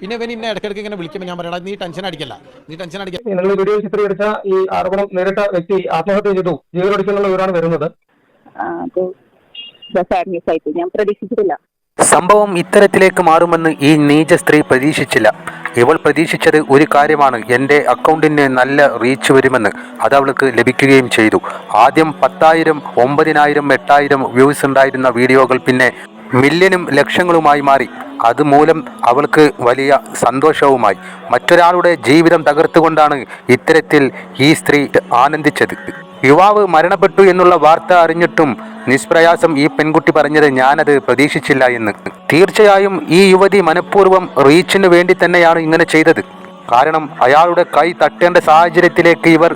പിന്നെ ഇവൻ ഇന്നെ ഇടയ്ക്കിടയ്ക്ക് ഇങ്ങനെ വിളിക്കുമ്പോൾ ഞാൻ പറയടാ നീ ടെൻഷൻ അടിക്കല്ല നീ ടെൻഷൻ അടിക്കല്ല നിങ്ങൾ വീഡിയോ ചിത്രീകരിച്ച ഈ ആരോപണം നേരിട്ട വ്യക്തി ആത്മഹത്യ ചെയ്തു. ജീവനൊടുക്കുന്നുള്ള വിവരമാണ് വരുന്നത്. ഞാൻ പ്രതീക്ഷിച്ചിട്ടില്ല. സംഭവം ഇത്തരത്തിലേക്ക് മാറുമെന്ന് ഈ നീച സ്ത്രീ പ്രതീക്ഷിച്ചില്ല. ഇവൾ പ്രതീക്ഷിച്ചത് ഒരു കാര്യമാണ്. എന്റെ അക്കൗണ്ടിന് നല്ല റീച്ച് വരുമെന്ന് അത് അവൾക്ക് ലഭിക്കുകയും ചെയ്തു. ആദ്യം പത്തായിരം ഒമ്പതിനായിരം എട്ടായിരം വ്യൂസ് ഉണ്ടായിരുന്ന വീഡിയോകൾ പിന്നെ മില്യനും ലക്ഷങ്ങളുമായി മാറി. അതുമൂലം അവൾക്ക് വലിയ സന്തോഷവുമായി. മറ്റൊരാളുടെ ജീവിതം തകർത്തുകൊണ്ടാണ് ഇത്തരത്തിൽ ഈ സ്ത്രീ ആനന്ദിച്ചത്. യുവാവ് മരണപ്പെട്ടു എന്നുള്ള വാർത്ത അറിഞ്ഞിട്ടും നിഷ്പ്രയാസം ഈ പെൺകുട്ടി പറഞ്ഞത് ഞാനത് പ്രതീക്ഷിച്ചില്ല എന്ന്. തീർച്ചയായും ഈ യുവതി മനഃപൂർവം റീച്ചിന് വേണ്ടി തന്നെയാണ് ഇങ്ങനെ ചെയ്തത്. കാരണം അയാളുടെ കൈ തട്ടേണ്ട സാഹചര്യത്തിലേക്ക് ഇവർ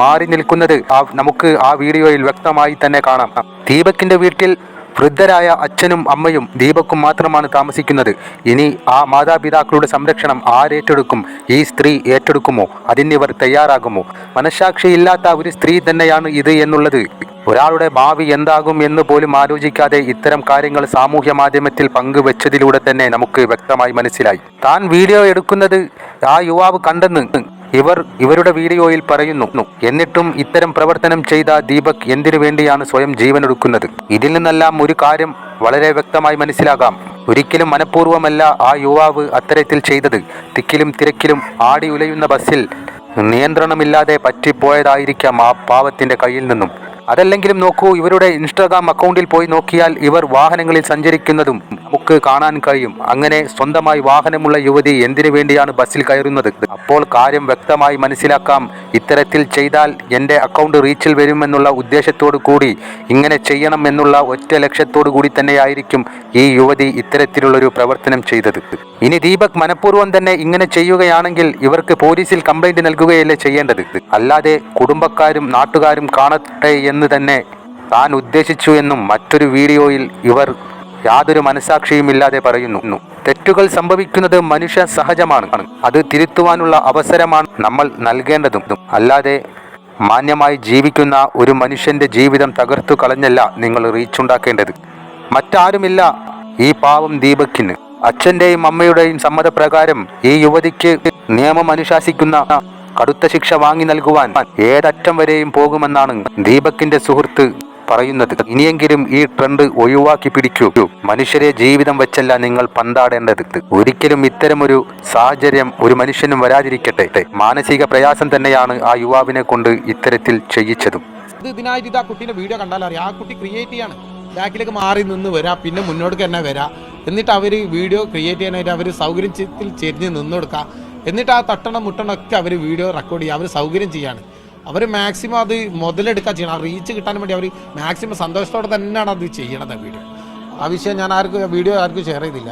മാറി നിൽക്കുന്നത് നമുക്ക് ആ വീഡിയോയിൽ വ്യക്തമായി തന്നെ കാണാം. ദീപക്കിന്റെ വീട്ടിൽ വൃദ്ധരായ അച്ഛനും അമ്മയും ദീപക്കും മാത്രമാണ് താമസിക്കുന്നത്. ഇനി ആ മാതാപിതാക്കളുടെ സംരക്ഷണം ആരേറ്റെടുക്കും? ഈ സ്ത്രീ ഏറ്റെടുക്കുമോ? അതിനിവർ തയ്യാറാകുമോ? മനഃസാക്ഷിയില്ലാത്ത ഒരു സ്ത്രീ തന്നെയാണ് ഇത് എന്നുള്ളത്. ഒരാളുടെ ഭാവി എന്താകും എന്ന് പോലും ആലോചിക്കാതെ ഇത്തരം കാര്യങ്ങൾ സാമൂഹ്യ മാധ്യമത്തിൽ പങ്കുവെച്ചതിലൂടെ തന്നെ നമുക്ക് വ്യക്തമായി മനസ്സിലായി. താൻ വീഡിയോ എടുക്കുന്നത് ആ യുവാവ് കണ്ടെന്ന് ഇവർ ഇവരുടെ വീഡിയോയിൽ പറയുന്നു എന്നിട്ടും ഇത്തരം പ്രവർത്തനം ചെയ്ത ദീപക് എന്തിനു വേണ്ടിയാണ് സ്വയം ജീവനൊടുക്കുന്നത്? ഇതിൽ നിന്നെല്ലാം ഒരു കാര്യം വളരെ വ്യക്തമായി മനസ്സിലാകാം. ഒരിക്കലും മനഃപൂർവമല്ല ആ യുവാവ് അത്തരത്തിൽ ചെയ്തത്. തിക്കിലും തിരക്കിലും ആടി ഉലയുന്ന ബസ്സിൽ നിയന്ത്രണമില്ലാതെ പറ്റിപ്പോയതായിരിക്കാം ആ പാവത്തിന്റെ കയ്യിൽ നിന്നും. അതല്ലെങ്കിലും നോക്കൂ ഇവരുടെ ഇൻസ്റ്റാഗ്രാം അക്കൗണ്ടിൽ പോയി നോക്കിയാൽ ഇവർ വാഹനങ്ങളിൽ സഞ്ചരിക്കുന്നതും നമുക്ക് കാണാൻ കഴിയും. അങ്ങനെ സ്വന്തമായി വാഹനമുള്ള യുവതി എന്തിനു വേണ്ടിയാണ് ബസ്സിൽ കയറുന്നത്? അപ്പോൾ കാര്യം വ്യക്തമായി മനസ്സിലാക്കാം. ഇത്തരത്തിൽ ചെയ്താൽ എന്റെ അക്കൗണ്ട് റീച്ചിൽ വരുമെന്നുള്ള ഉദ്ദേശത്തോടു കൂടി ഇങ്ങനെ ചെയ്യണം എന്നുള്ള ഒറ്റ ലക്ഷ്യത്തോടു കൂടി തന്നെയായിരിക്കും ഈ യുവതി ഇത്തരത്തിലുള്ളൊരു പ്രവർത്തനം ചെയ്തത്. ഇനി ദീപക് മനഃപൂർവം തന്നെ ഇങ്ങനെ ചെയ്യുകയാണെങ്കിൽ ഇവർക്ക് പോലീസിൽ കംപ്ലൈന്റ് നൽകുകയല്ലേ ചെയ്യേണ്ടത്? അല്ലാതെ കുടുംബക്കാരും നാട്ടുകാരും കാണട്ടെ എന്ന് തന്നെ താൻ ഉദ്ദേശിച്ചു എന്നും മറ്റൊരു വീഡിയോയിൽ ഇവർ യാതൊരു മനസാക്ഷിയുമില്ലാതെ പറയുന്നു. തെറ്റുകൾ സംഭവിക്കുന്നത് മനുഷ്യ സഹജമാണ്. അത് തിരുത്തുവാനുള്ള അവസരമാണ് നമ്മൾ നൽകേണ്ടതും. അല്ലാതെ മാന്യമായി ജീവിക്കുന്ന ഒരു മനുഷ്യന്റെ ജീവിതം തകർത്തു കളഞ്ഞല്ല നിങ്ങൾ റീച്ചുണ്ടാക്കേണ്ടത് മറ്റാരുമില്ല ഈ പാവം ദീപക്കിന്. അച്ഛന്റെയും അമ്മയുടെയും സമ്മതപ്രകാരം ഈ യുവതിക്ക് നിയമം അനുശാസിക്കുന്ന കടുത്ത ശിക്ഷ വാങ്ങി നൽകുവാൻ ഏതറ്റം വരെയും പോകുമെന്നാണ് ദീപക്കിന്റെ സുഹൃത്ത് പറയുന്നത് ഇനിയെങ്കിലും ഈ ട്രെൻഡ് ഒഴിവാക്കി പിടിക്കൂ. മനുഷ്യരെ ജീവിതം വെച്ചല്ല നിങ്ങൾ പന്താടേണ്ടത്. ഒരിക്കലും ഇത്തരമൊരു സാഹചര്യം ഒരു മനുഷ്യനും വരാതിരിക്കട്ടെ. മാനസിക പ്രയാസം തന്നെയാണ് ആ യുവാവിനെ കൊണ്ട് ഇത്തരത്തിൽ ചെയ്യിച്ചതും. ഇത് വീഡിയോ കണ്ടാൽ അറിയാം. ആ കുട്ടി ക്രിയേറ്റ് ചെയ്യാണ്. ബാക്കിലേക്ക് മാറി നിന്ന് വരാം. പിന്നെ മുന്നോട്ട് തന്നെ വരാം. എന്നിട്ട് അവർ വീഡിയോ ക്രിയേറ്റ് ചെയ്യാനായിട്ട് അവർ സൗകര്യത്തിൽ ചെരിഞ്ഞ് നിന്ന് കൊടുക്കുക എന്നിട്ട് ആ തട്ടണം മുട്ടണം ഒക്കെ അവർ വീഡിയോ റെക്കോർഡ് ചെയ്യുക അവർ സൗകര്യം ചെയ്യാണ്. അവർ മാക്സിമം അത് മുതലെടുക്കാൻ ചെയ്യണം റീച്ച് കിട്ടാൻ വേണ്ടി അവർ മാക്സിമം സന്തോഷത്തോടെ തന്നെയാണ് അത് ചെയ്യണത് വീഡിയോ ആ വിഷയം ഞാൻ ആർക്കും വീഡിയോ ആർക്കും ഷെയർ ചെയ്തില്ല.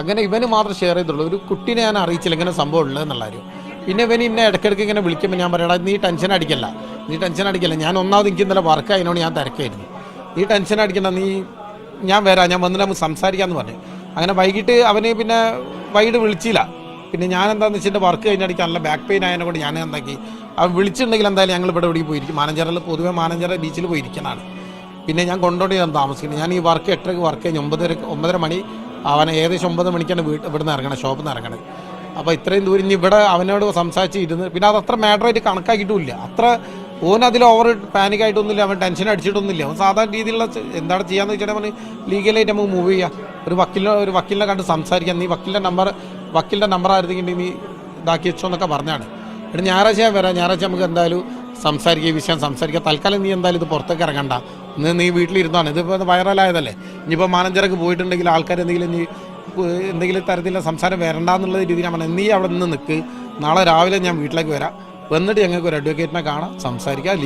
അങ്ങനെ ഇവന് മാത്രം ഷെയർ ചെയ്തുള്ളൂ. ഒരു കുട്ടീനെ ഞാൻ അറിയിച്ചില്ല ഇങ്ങനെ സംഭവം ഉള്ളത് എന്നുള്ള കാര്യം. പിന്നെ ഇവന് ഇന്നെ ഇടയ്ക്കിടയ്ക്ക് ഇങ്ങനെ വിളിക്കുമ്പോൾ ഞാൻ പറയടാ നീ ടെൻഷൻ അടിക്കല്ല. നീ ടെൻഷൻ അടിക്കല്ല. ഞാൻ ഒന്നാമത് എനിക്ക് ഇന്നലെ വർക്ക് അതിനോട് ഞാൻ തിരക്കായിരുന്നു. നീ ടെൻഷൻ അടിക്കണ്ട. നീ ഞാൻ വരാം. ഞാൻ വന്നിട്ട് നമുക്ക് സംസാരിക്കാമെന്ന് പറഞ്ഞു. അങ്ങനെ വൈകിട്ട് അവന് പിന്നെ വൈകിട്ട് വിളിച്ചില്ല. പിന്നെ ഞാൻ എന്താണെന്ന് വെച്ചിട്ട് വർക്ക് കഴിഞ്ഞിടയ്ക്ക് നല്ല ബാക്ക് പെയിൻ ആയതിനെ കൊണ്ട് ഞാൻ എന്താക്കി? അവൻ വിളിച്ചിട്ടുണ്ടെങ്കിൽ എന്തായാലും ഞങ്ങൾ ഇവിടെ ഇവിടെ പോയിരിക്കും. മാനേജറിൽ പൊതുവെ മാനഞ്ചറ ബീച്ചിൽ പോയിരിക്കുന്നതാണ് പിന്നെ ഞാൻ കൊണ്ടുപോയി ഞാൻ താമസിക്കുന്നത് ഞാൻ ഈ വർക്ക് എട്ടരക്ക് വർക്ക് കഴിഞ്ഞ് ഒമ്പതര ഒമ്പതര മണി അവനെ ഏകദേശം ഒമ്പത് മണിക്കാണ് വീട്ട് നിന്ന് ഇറങ്ങണത് ഷോപ്പിൽ നിന്ന് ഇറങ്ങണത് അപ്പോൾ ഇത്രയും ദൂരം ഇനി ഇവിടെ അവനോട് സംസാരിച്ച് ഇരുന്ന് പിന്നെ അത് അത്ര മാറ്ററായിട്ട് കണക്കാക്കിയിട്ടുമില്ല. അത്ര ഓൻ അതിൽ ഓവർ പാനിക് ആയിട്ടൊന്നുമില്ല അവൻ ടെൻഷൻ അടിച്ചിട്ടൊന്നുമില്ല. അവൻ സാധാരണ രീതിയിലുള്ള എന്താണ് ചെയ്യാന്ന് അവന് ലീഗലായിട്ട് നമുക്ക് മൂവ് ചെയ്യാം. ഒരു വക്കീലിനെ ഒരു വക്കീലിനെ കണ്ട് സംസാരിക്കാം. നീ വക്കീലിന്റെ നമ്പർ വക്കീലിന്റെ നമ്പർ ആയിരുന്നെങ്കിൽ നീ ഇതാക്കി വെച്ചോ എന്നൊക്കെ പറഞ്ഞാണ്. എടാ ഞായറാഴ്ച ഞാൻ വരാം. ഞായറാഴ്ച നമുക്ക് എന്തായാലും സംസാരിക്കുക വിഷയം സംസാരിക്കുക തൽക്കാലം നീ എന്തായാലും ഇത് പുറത്തേക്ക് ഇറങ്ങണ്ട. ഇന്ന് നീ വീട്ടിലിരുന്നാണ്. ഇതിപ്പോൾ വൈറലായതല്ലേ? ഇനിയിപ്പോൾ മാനേജർക്ക് പോയിട്ടുണ്ടെങ്കിൽ ആൾക്കാർ എന്തെങ്കിലും നീ എന്തെങ്കിലും തരത്തിലുള്ള സംസാരം വരണ്ടെന്നുള്ള രീതിയിൽ ഞാൻ പറഞ്ഞു നീ അവിടെ നിന്ന് നിൽക്ക് നാളെ രാവിലെ ഞാൻ വീട്ടിലേക്ക് വരാം. വന്നിട്ട് ഞങ്ങൾക്ക് ഒരു അഡ്വക്കേറ്റിനെ കാണാം സംസാരിക്കാം.